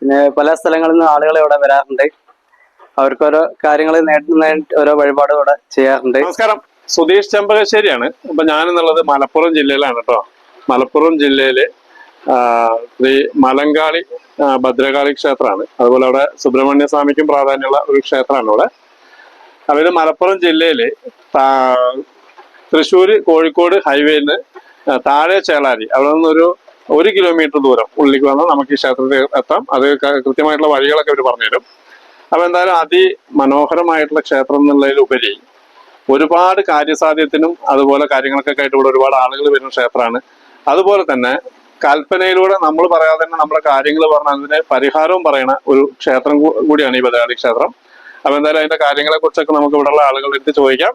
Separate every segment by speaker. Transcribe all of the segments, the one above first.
Speaker 1: പിന്നെ പല സ്ഥലങ്ങളിൽ നിന്ന് ആളുകൾ ഇവിടെ വരാറുണ്ട്. അവർക്ക് ഓരോ കാര്യങ്ങൾ നേടുന്നതിന് ഓരോ വഴിപാടും ഇവിടെ ചെയ്യാറുണ്ട്.
Speaker 2: നമസ്കാരം. സുധീഷ് ചെമ്പകശ്ശേരിയാണ്. അപ്പൊ ഞാനെന്നുള്ളത് മലപ്പുറം ജില്ലയിലാണ് കേട്ടോ മലപ്പുറം ജില്ലയിലെ ശ്രീ മലങ്കാളി ഭദ്രകാളി ക്ഷേത്രമാണ്. അതുപോലെ അവിടെ സുബ്രഹ്മണ്യ സ്വാമിക്കും പ്രാധാന്യമുള്ള ഒരു ക്ഷേത്രമാണ് ഇവിടെ അതായത് മലപ്പുറം ജില്ലയിലെ തൃശ്ശൂർ കോഴിക്കോട് ഹൈവേന്ന് താഴെ ചേളാരി. അവിടെ നിന്നൊരു ഒരു കിലോമീറ്റർ ദൂരം ഉള്ളിലേക്ക് വന്നാൽ നമുക്ക് ഈ ക്ഷേത്രത്തിൽ എത്താം. അത് കൃത്യമായിട്ടുള്ള വഴികളൊക്കെ അവർ പറഞ്ഞുതരും. അപ്പൊ എന്തായാലും അതിമനോഹരമായിട്ടുള്ള ക്ഷേത്രം എന്നുള്ളതിലുപരി ഒരുപാട് കാര്യസാധ്യത്തിനും അതുപോലെ കാര്യങ്ങൾക്കൊക്കെ ആയിട്ട് ഇവിടെ ഒരുപാട് ആളുകൾ വരുന്ന ക്ഷേത്രമാണ്. അതുപോലെ തന്നെ കൽപ്പനയിലൂടെ നമ്മൾ പറയാതെ തന്നെ നമ്മുടെ കാര്യങ്ങൾ പറഞ്ഞ അതിന് പരിഹാരവും പറയണ ഒരു ക്ഷേത്രം കൂടിയാണ് ഈ ബദാളി ക്ഷേത്രം. അപ്പൊ എന്തായാലും അതിന്റെ കാര്യങ്ങളെ കുറിച്ചൊക്കെ നമുക്ക് ഇവിടെയുള്ള ആളുകളുടെ ചോദിക്കാം.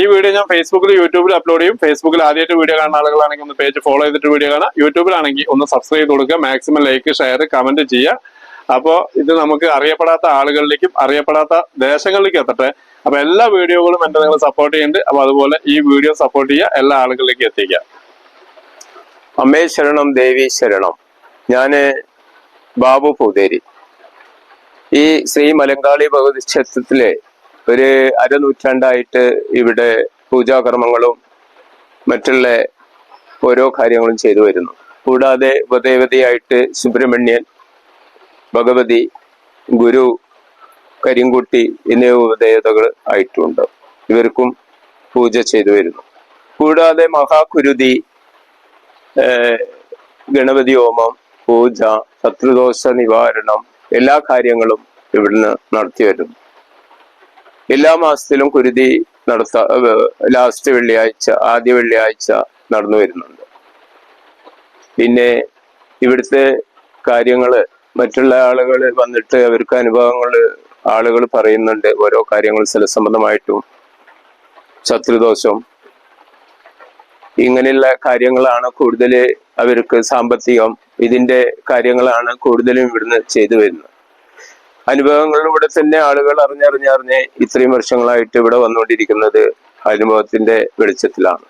Speaker 2: ഈ വീഡിയോ ഞാൻ ഫേസ്ബുക്കിൽ യൂട്യൂബിൽ അപ്ലോഡ് ചെയ്യും. ഫേസ്ബുക്കിൽ ആദ്യമായിട്ട് വീഡിയോ കാണുന്ന ആളുകളാണെങ്കിൽ ഒന്ന് പേജ് ഫോളോ ചെയ്തിട്ട് വീഡിയോ കാണാം യൂട്യൂബിലാണെങ്കിൽ ഒന്ന് സബ്സ്ക്രൈബ് ചെയ്ത് കൊടുക്കുക. മാക്സിമം ലൈക്ക് ഷെയർ കമന്റ് ചെയ്യുക. അപ്പോൾ ഇത് നമുക്ക് അറിയപ്പെടാത്ത ആളുകളിലേക്കും അറിയപ്പെടാത്ത ദേശങ്ങളിലേക്കും എത്തട്ടെ. അപ്പൊ എല്ലാ വീഡിയോകളും എന്റെ നിങ്ങൾ സപ്പോർട്ട് ചെയ്യുന്നുണ്ട്. അപ്പൊ അതുപോലെ ഈ വീഡിയോ സപ്പോർട്ട് ചെയ്യുക എല്ലാ ആളുകളിലേക്കും എത്തിക്കുക.
Speaker 3: അമ്മേ ശരണം ദേവി ശരണം. ഞാൻ ബാബു പൂതേരി. ഈ ശ്രീ മലങ്കാളി ഭഗവതി ക്ഷേത്രത്തിലെ ഒരു അരനൂറ്റാണ്ടായിട്ട് ഇവിടെ പൂജാകർമ്മങ്ങളും മറ്റുള്ള ഓരോ കാര്യങ്ങളും ചെയ്തു വരുന്നു. കൂടാതെ ഉപദേവതയായിട്ട് സുബ്രഹ്മണ്യൻ ഭഗവതി ഗുരു കരിങ്കുട്ടി എന്നീ ഉപദേവതകൾ ആയിട്ടുണ്ട്. ഇവർക്കും പൂജ ചെയ്തു വരുന്നു. കൂടാതെ മഹാകുരുതി ഗണപതി ഹോമം പൂജ ശത്രുദോഷ നിവാരണം എല്ലാ കാര്യങ്ങളും ഇവിടുന്ന് നടത്തി വരുന്നു. എല്ലാ മാസത്തിലും കുരുതി നടത്ത ലാസ്റ്റ് വെള്ളിയാഴ്ച ആദ്യ വെള്ളിയാഴ്ച നടന്നു വരുന്നുണ്ട്. പിന്നെ ഇവിടുത്തെ കാര്യങ്ങൾ മറ്റുള്ള ആളുകൾ വന്നിട്ട് അവർക്ക് അനുഭവങ്ങൾ ആളുകൾ പറയുന്നുണ്ട് ഓരോ കാര്യങ്ങൾ സ്ഥലസംബന്ധമായിട്ടും ശത്രുദോഷം. ഇങ്ങനെയുള്ള കാര്യങ്ങളാണ് കൂടുതൽ അവർക്ക് സാമ്പത്തികം ഇതിന്റെ കാര്യങ്ങളാണ് കൂടുതലും ഇവിടുന്ന് ചെയ്തു വരുന്നത്. അനുഭവങ്ങളിലൂടെ തന്നെ ആളുകൾ അറിഞ്ഞറിഞ്ഞറിഞ്ഞ് ഇത്രയും വർഷങ്ങളായിട്ട് ഇവിടെ വന്നുകൊണ്ടിരിക്കുന്നത് അനുഭവത്തിന്റെ വെളിച്ചത്തിലാണ്.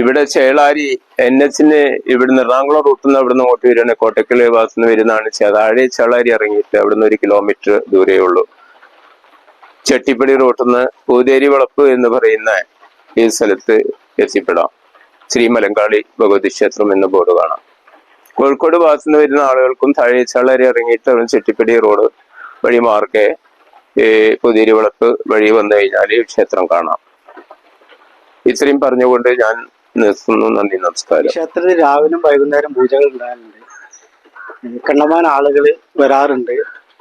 Speaker 3: ഇവിടെ ചേളാരി എൻ എച്ചിന് ഇവിടുന്ന് എറണാകുളം റൂട്ടിൽ നിന്ന് അവിടുന്ന് അങ്ങോട്ട് വരുന്ന കോട്ടക്കൽ ഭാഗത്തുനിന്ന് വരുന്നതാണ്. ചേതാഴി ചേളാരി ഇറങ്ങിയിട്ട് അവിടുന്ന് ഒരു കിലോമീറ്റർ ദൂരേ ഉള്ളൂ. ചെട്ടിപ്പടി റൂട്ടിൽ നിന്ന് പൂതേരി വളപ്പ് എന്ന് പറയുന്ന ഈ സ്ഥലത്ത് എത്തിപ്പെടാം. ശ്രീ മലങ്കാളി ഭഗവതി ക്ഷേത്രം എന്ന ബോർഡ് കാണാം. കോഴിക്കോട് ഭാഗത്തു നിന്ന് വരുന്ന ആളുകൾക്കും താഴെ ചളരി ഇറങ്ങിയിട്ട് ചെട്ടിപ്പടി റോഡ് വഴി മാർഗെ ഈ പുതിയ വിളക്ക് വഴി വന്നു കഴിഞ്ഞാൽ ക്ഷേത്രം കാണാം. ഇത്രയും പറഞ്ഞുകൊണ്ട് ഞാൻ നിർത്തുന്നു. നന്ദി നമസ്കാരം.
Speaker 1: ക്ഷേത്രത്തിൽ രാവിലും വൈകുന്നേരം പൂജകൾ ഉണ്ടാകുന്നുണ്ട് കണ്ടമാൻ ആളുകൾ വരാറുണ്ട്.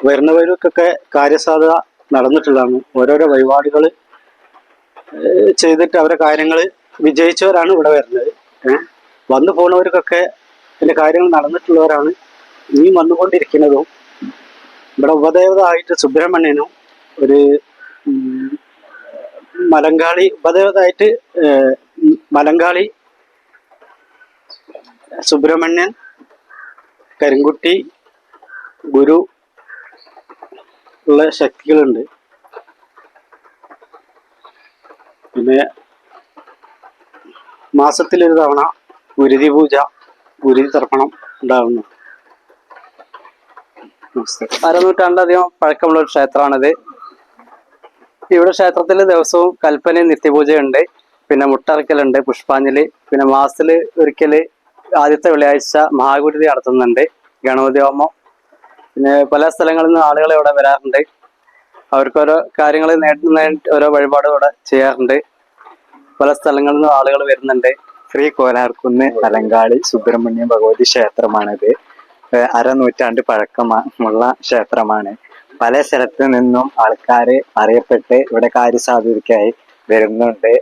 Speaker 1: വരുന്നവർക്കൊക്കെ കാര്യസാധ്യത നടന്നിട്ടുള്ളതാണ്. ഓരോരോ വഴിപാടുകൾ ചെയ്തിട്ട് അവരെ കാര്യങ്ങൾ വിജയിച്ചവരാണ് ഇവിടെ വരുന്നത്. വന്നു പോണവർക്കൊക്കെ ഇതിന്റെ കാര്യങ്ങൾ നടന്നിട്ടുള്ളവരാണ് ഇനിയും വന്നുകൊണ്ടിരിക്കുന്നതും. ഇവിടെ ഉപദേവത ആയിട്ട് സുബ്രഹ്മണ്യനും ഒരു മലങ്കാളി ഉപദേവത ആയിട്ട് മലങ്കാളി സുബ്രഹ്മണ്യൻ കരിങ്കുട്ടി ഗുരു ഉള്ള ശക്തികളുണ്ട്. പിന്നെ മാസത്തിലൊരു തവണ ഗുരുതി പൂജ. ഗുരുതി തർപ്പണം ഉണ്ടാകുന്നു അരനൂറ്റാണ്ടിലധികം പഴക്കമുള്ള ഒരു ക്ഷേത്രമാണിത്. ഇവിടെ ക്ഷേത്രത്തിൽ ദിവസവും കൽപ്പനയും നിത്യപൂജയുണ്ട്. പിന്നെ മുട്ടറക്കലുണ്ട് പുഷ്പാഞ്ജലി. പിന്നെ മാസത്തിൽ ഒരിക്കൽ ആദ്യത്തെ വെള്ളിയാഴ്ച മഹാഗുരുതി നടത്തുന്നുണ്ട് ഗണപതി ഹോമം. പിന്നെ പല സ്ഥലങ്ങളിൽ നിന്ന് ആളുകൾ ഇവിടെ വരാറുണ്ട്. അവർക്ക് ഓരോ കാര്യങ്ങൾ നേടുന്ന ഓരോ വഴിപാടും ഇവിടെ ചെയ്യാറുണ്ട്. പല സ്ഥലങ്ങളിൽ നിന്ന് ആളുകൾ വരുന്നുണ്ട്.
Speaker 4: ശ്രീ കോലാർക്കുന്ന് അലങ്കാളി സുബ്രഹ്മണ്യ ഭഗവതി ക്ഷേത്രമാണിത്. അരനൂറ്റാണ്ട് പഴക്കമുള്ള ക്ഷേത്രമാണ്. പല സ്ഥലത്ത് നിന്നും ആൾക്കാർ അറിയപ്പെട്ട് ഇവിടെ കാര്യസാധ്യതയ്ക്കായി വരുന്നുണ്ട്.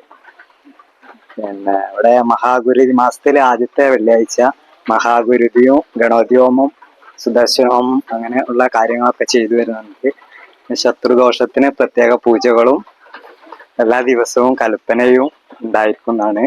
Speaker 4: പിന്നെ ഇവിടെ മഹാഗുരു മാസത്തിലെ ആദ്യത്തെ വെള്ളിയാഴ്ച മഹാഗുരുതിയും ഗണോദ്യോമം സുദർശനവും അങ്ങനെ ഉള്ള കാര്യങ്ങളൊക്കെ ചെയ്തു വരുന്നുണ്ട്. ശത്രുദോഷത്തിന് പ്രത്യേക പൂജകളും എല്ലാ ദിവസവും കൽപ്പനയും ഉണ്ടായിരിക്കുന്നതാണ്.